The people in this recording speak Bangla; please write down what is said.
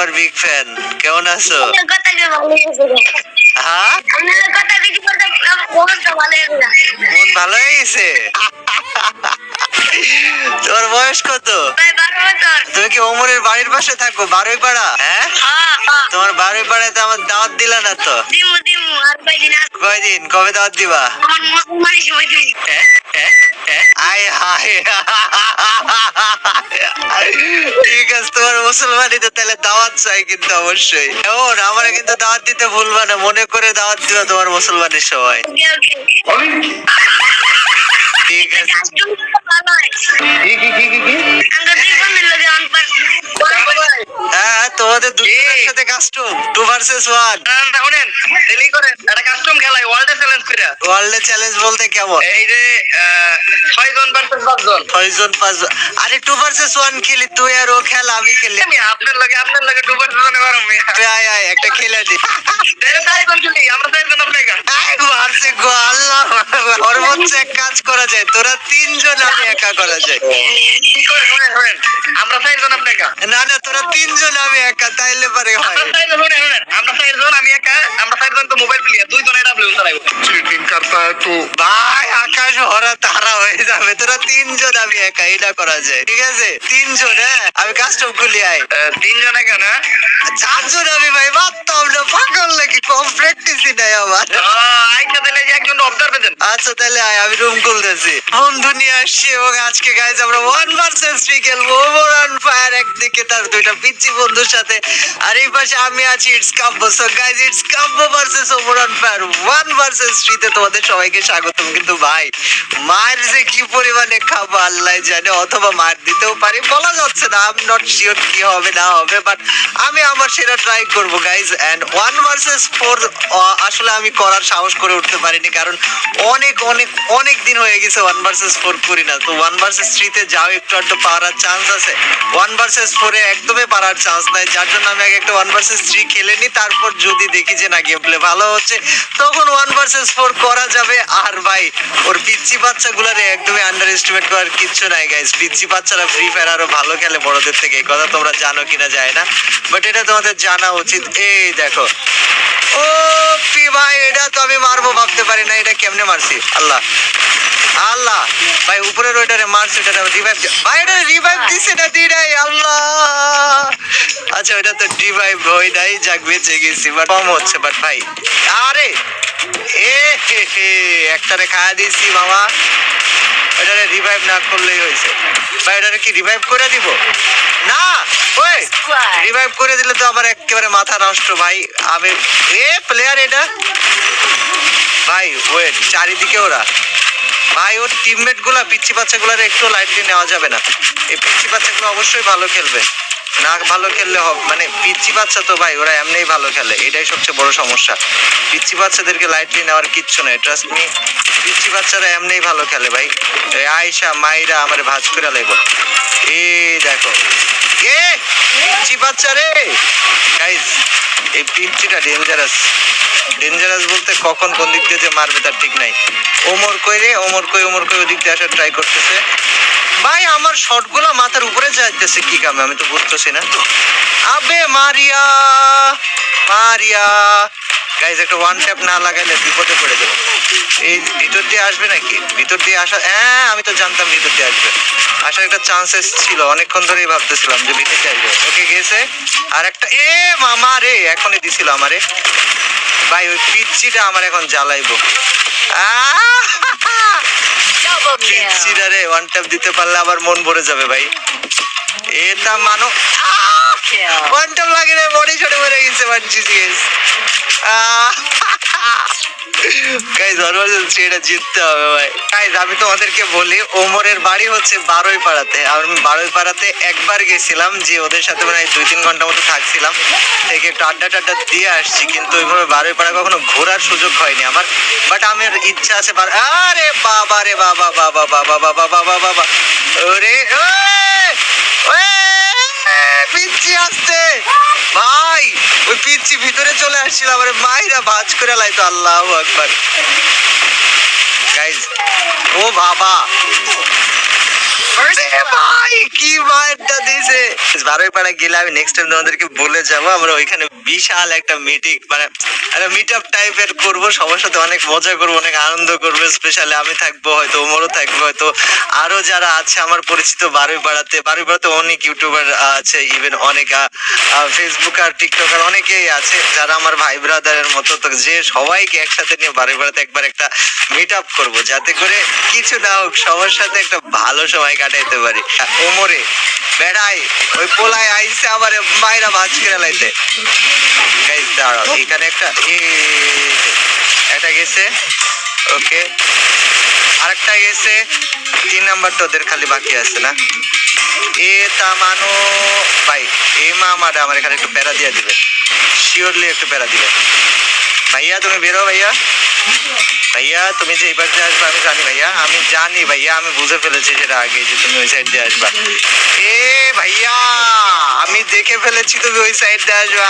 তোমার বিগ ফ্যান কেমন আছো? হ্যাঁ? মন ভালো হয়ে গেছে? তোমার বয়স কত? তুমি কি ওমরের বাড়ির পাশে থাকো? বারোই পাড়া? হ্যাঁ? হ্যাঁ হ্যাঁ। তোমার বারোই পাড়ায় তো আমার দাওয়াত দিলা না তো? কয়দিন কবে দাওয়াত দিবা? আয় হায় মুসলমানিতে তাহলে দাওয়াত চাই কিন্তু অবশ্যই। এমন আমার কিন্তু দাওয়াত দিতে ভুলবা না মনে করে দাওয়াত দিবা তোমার মুসলমানের সময় ওকে ওকে। ঠিক আছে। কাস্টম ভালো হয় কি কি কি কি কি? আমরা দুই বন্ধুর লগে অন পার হ্যাঁ তোমাদের দুজনের সাথে কাস্টম টু ভার্সেস ওয়ান শুনেন। করেন একটা কাস্টম খেলাই ওয়ার্ল্ডে চ্যালেঞ্জ করে ওয়ার্ল্ডে চ্যালেঞ্জ বলতে কেমন? এই যে আহ, ছয় জন ভার্সেস পাঁচ জন ছয়জন পাঁচজন। আরে টু ভার্সেস ওয়ান খেলি তুই আর ও খেল আমি খেলি। আমি আপনার লগে আপনার লগে টু ভার্সেস জনে পারো আমি তুই আয় আয় একটা খেলে দি। সর্বোচ্চ এক কাজ করা যায় তোরা তিনজন আমি একা করা যায়। আমরা চার জন আপনাকে না না তোরা তিনজন আমি একা তাইলে পারে হয়। আমরা চার জন শুনেন শুনেন আমরা চার জন আমি একা আমরা চার জন তো মোবাইল প্লেয়ার দুই জন এটা আপনি চালাইবো তারা হয়ে যাবে। তোরা তিনজন আমি করা যায়। ঠিক আছে? তিনজন হ্যাঁ? আমি কাস্টম খুলি আই তিনজনে কেন চারজন আমি ভাই মারতাম না পাগল নাকি? কম প্র্যাকটিসই নাই আমার। আইসা দিলে যে একজন অবজার পেতেন আচ্ছা তাহলে আয়, আমি রুম খুলতেছি। বন্ধু নিয়ে আসছি এবং আজকে গাইজ আমরা ওয়ান খেলব। ওভার অন ফায়ার একদিকে তার দুইটা পিচ্ছি বন্ধুর সাথে, আর এই পাশে আমি আছি it's Kabya so guys it's Kabya over on fire one তোমাদের সবাইকে স্বাগতম। কিন্তু ভাই, মায়ের যে কি পরিমাণে খাব, আল্লাহ জানে, অথবা মার দিতেও পারি, বলা যাচ্ছে না। আই এম নট শিওর কি হবে, না হবে বাট আমি আমার সেটা ট্রাই করব guys and one versus four আসলে আমি করার সাহস করে উঠতে পারিনি, কারণ অনেক অনেক অনেক দিন হয়ে গেছে ওয়ান ভার্সেস ফোর করি না। তো ওয়ান ভার্সেস থ্রিতে যাও, একটু একটু পারার চান্স আছে। ওয়ান ভার্সেস ফোরে একদমই পারার চান্স নাই, যার জন্য আমি আগে একটা ওয়ান ভার্সেস থ্রি খেলে নি, তারপর যদি দেখি যে না গেম প্লে ভালো হচ্ছে, তখন ওয়ান ভার্সেস ফোর করা যাবে। আর ভাই, ওর পিচ্ছি বাচ্চাগুলারে একদমই আন্ডার এস্টিমেট করার কিচ্ছু নাই গাইস পিচ্ছি বাচ্চারা ফ্রি ফায়ার আরও ভালো খেলে বড়দের থেকে, এই কথা তোমরা জানো কিনা যায় না। বাট এটা তোমাদের জানা উচিত। এই দেখো। ও আমি মারবো ভাবতে পারি না, এটা কেমনে মারছি? আল্লাহ। আল্লাহ। ভাই, উপরের ওইটারে মারছে ওটা রিভাইভ ভাই, এটা রিভাইভ দিছে না দি নাই আল্লাহ। আচ্ছা ওটা তো রিভাইভ হই নাই, যাক, বেঁচে গেছি বাট কম হচ্ছে বাট ভাই। আরে! এ হে হে একটারে খায়া দিছি মামা। এটারে রিভাইভ না করলেই হয়েছে। ভাই এটারে কি রিভাইভ করে দিব? না ওই রিভাইভ করে দিলে তো আবার একেবারে মাথা নষ্ট ভাই। আমি এ প্লেয়ার এটা? ভাই ওয়েট চারিদিকে ওরা। ভাই ওর টিমমেটগুলা পিচ্ছি বাচ্চাগুলার একটু লাইটলি নেওয়া যাবে না। এই পিচ্ছি বাচ্চাগুলো অবশ্যই ভালো খেলবে। না ভালো খেললে হবে মানে পিচ্ছি বাচ্চা তো ভাই, ওরা এমনিই ভালো খেলে, এটাই সবচেয়ে বড় সমস্যা। পিচ্ছি বাচ্চাদেরকে লাইটলি নেওয়ার কিচ্ছু নেই ট্রাস্ট মি পিচ্ছি বাচ্চারা এমনিই ভালো খেলে ভাই। আয়সা মাইরা আমার ভাজ করে লাগবো এই দেখো, এ পিচ্ছি বাচ্চা রে। গাইজ এই পিচ্ছিটা ডেঞ্জারাস ডেঞ্জারাস বলতে কখন কোন দিক দিয়ে যে মারবে তার ঠিক নাই। ওমর কই রে? ওমর কই ওমর কই ওদিক দিয়ে আসার ট্রাই করতেছে। ভাই, আমার শটগুলো মাথার উপরে যাইতেছে। কি কামে? আমি তো বুঝতেছি না। আবে মারিয়া মারিয়া। গাইজ একটা ওয়ান ট্যাপ না লাগাইলে বিপদে পড়ে যাব। এই ভিতর দিয়ে আসবে নাকি? ভিতর দিয়ে আসা হ্যাঁ আমি তো জানতাম ভিতর দিয়ে আসবে। আসার একটা চান্সেস ছিল, অনেকক্ষণ ধরেই ভাবতেছিলাম যে ভিতর দিয়ে আসবে। ওকে, গেছে। আর একটা এ মামা রে, এখনই দিছিল আমারে। ভাই, ওই পিচ্ছিটা আমার এখন জ্বালাইবো! পিচ্ছিটা রে ওয়ান ট্যাপ দিতে পারলে আবার মন ভরে যাবে ভাই। এটা মানো ওয়ান ট্যাপ লাগে রে বডি শটে মরে গেছে ওয়ান জিজিএস দিয়ে আসছি, কিন্তু ওইভাবে বারোই পাড়া কখনো ঘোরার সুযোগ হয়নি আমার। বাট আমার ইচ্ছা আছে আরে বাবা রে, বাবা বাবা বাবা বাবা বাবা বাবা। ওরে আসতে ভাই, ওই পিচ্ছি ভিতরে চলে আসছিল, আমার মাইরা ভাজ করে লাইতো, আল্লাহ গাইজ ও বাবা ভাই, কি দিছে? বারোই পাড়া গেলে আমি নেক্সট টাইম তোমাদেরকে বলে যাব, আমরা ওইখানে বিশাল একটা মিটিং মানে একটা মিট আপ টাইপের করব, সবার সাথে অনেক মজা করব, অনেক আনন্দ স্পেশালি আমি থাকব, হয়তো ওমরও থাকব, হয়তো আরও যারা আছে আমার পরিচিত বারোই পাড়াতে বারোই পাড়াতে অনেক ইউটিউবার আছে ইভেন অনেক ফেসবুক আর টিকটক আর অনেকেই আছে, যারা আমার ভাই ব্রাদারের মতো, তো যে সবাইকে একসাথে নিয়ে বারোই পাড়াতে একবার একটা মিট আপ করব, যাতে করে কিছু না হোক, সবার সাথে একটা ভালো সময় কাটাইতে পারি। ওমরে বেড়াই, ওই পোলায় আইসে আমার মায়েরা ভাজ করে লাইতে দাঁড়াও, এখানে একটা এটা গেছে, ওকে। আরেকটা গেছে, তিন নাম্বারটা ওদের খালি বাকি আছে না? এ তা মানো ভাই, এ মামাটা আমার এখানে একটু প্যারা দিয়ে দিবে। শিওরলি একটু প্যারা দিবে। ভাইয়া, তুমি বেরো ভাইয়া। ভাইয়া তুমি যে এবার দিয়ে আসবে আমি জানি ভাইয়া আমি জানি ভাইয়া আমি বুঝে ফেলেছি সেটা আগে যে তুমি ওই সাইড দিয়ে আসবা এ ভাইয়া আমি দেখে ফেলেছি তুমি ওই সাইড দিয়ে আসবা